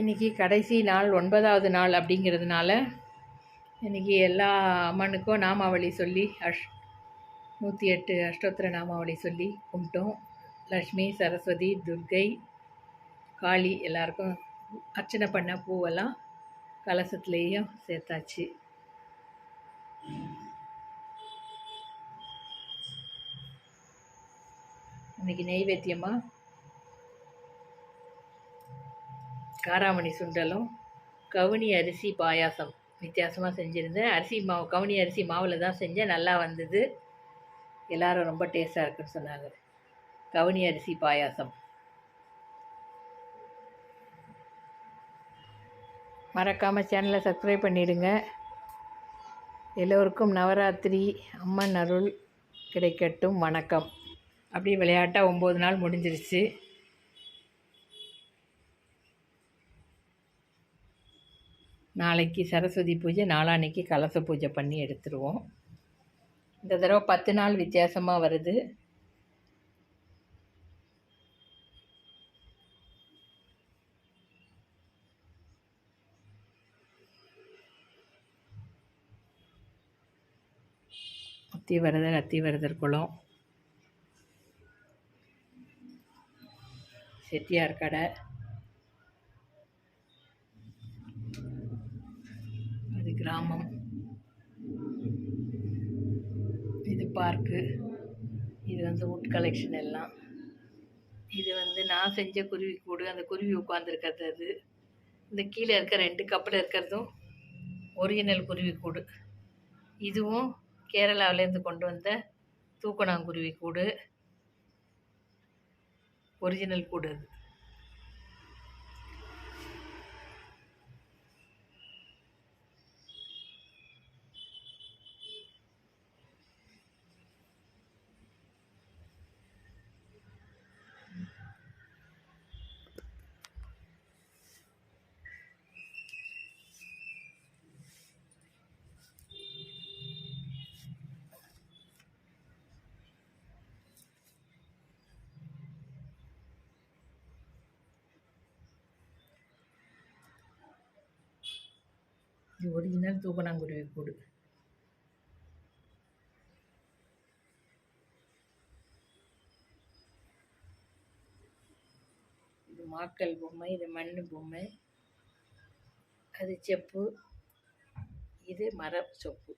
இன்றைக்கி கடைசி நாள் ஒன்பதாவது நாள் அப்படிங்கிறதுனால இன்றைக்கி எல்லா அம்மனுக்கும் நாமாவளி சொல்லி அஷ் நூற்றி எட்டு அஷ்டோத்திர நாமாவளி சொல்லி கும்பிட்டோம். லக்ஷ்மி சரஸ்வதி துர்கை காளி எல்லாருக்கும் அர்ச்சனை பண்ண பூவெல்லாம் கலசத்துலேயும் சேர்த்தாச்சு. இன்னைக்கு நெய்வேத்தியமாக காராமணி சுண்டலும் கவுனி அரிசி பாயாசம். வித்தியாசமாக செஞ்சுருந்தேன். அரிசி மாவு கவுனி அரிசி மாவில் தான் செஞ்சேன். நல்லா வந்தது. எல்லாரும் ரொம்ப டேஸ்ட்டாக இருக்குன்னு சொன்னாங்க. கவுனி அரிசி பாயாசம். மறக்காமல் சேனலை சப்ஸ்கிரைப் பண்ணிடுங்க. எல்லோருக்கும் நவராத்திரி அம்மன் அருள் கிடைக்கட்டும். வணக்கம். அப்படியே விளையாட்டாக ஒம்பது நாள் முடிஞ்சிருச்சு. நாளைக்கு சரஸ்வதி பூஜை நாளான்னைக்கு கலச பூஜை பண்ணி எடுத்துருவோம். இந்த தடவை பத்து நாள் வித்தியாசமாக வருது. அத்திவரதர் அத்திவரதர் குளம். செட்டியார் கடை அது கிராமம். இது பார்க்கு இது வந்து வுட் கலெக்ஷன் எல்லாம். இது வந்து நான் செஞ்ச குருவி கூடு. அந்த குருவி உட்காந்துருக்கிறது அது. இந்த கீழே இருக்க ரெண்டு கப்பில் இருக்கிறதும் ஒரிஜினல் குருவி கூடு. இதுவும் கேரளாவிலேருந்து கொண்டு வந்த தூக்கணாங்குருவி கூடு. ஒரிஜினல் கூடு அது. இது ஒரிஜினல் தூக்கணாங்குருவி கூடு. இது மாக்கல் பொம்மை இது மண் பொம்மை. அது செப்பு. இது மர சொப்பு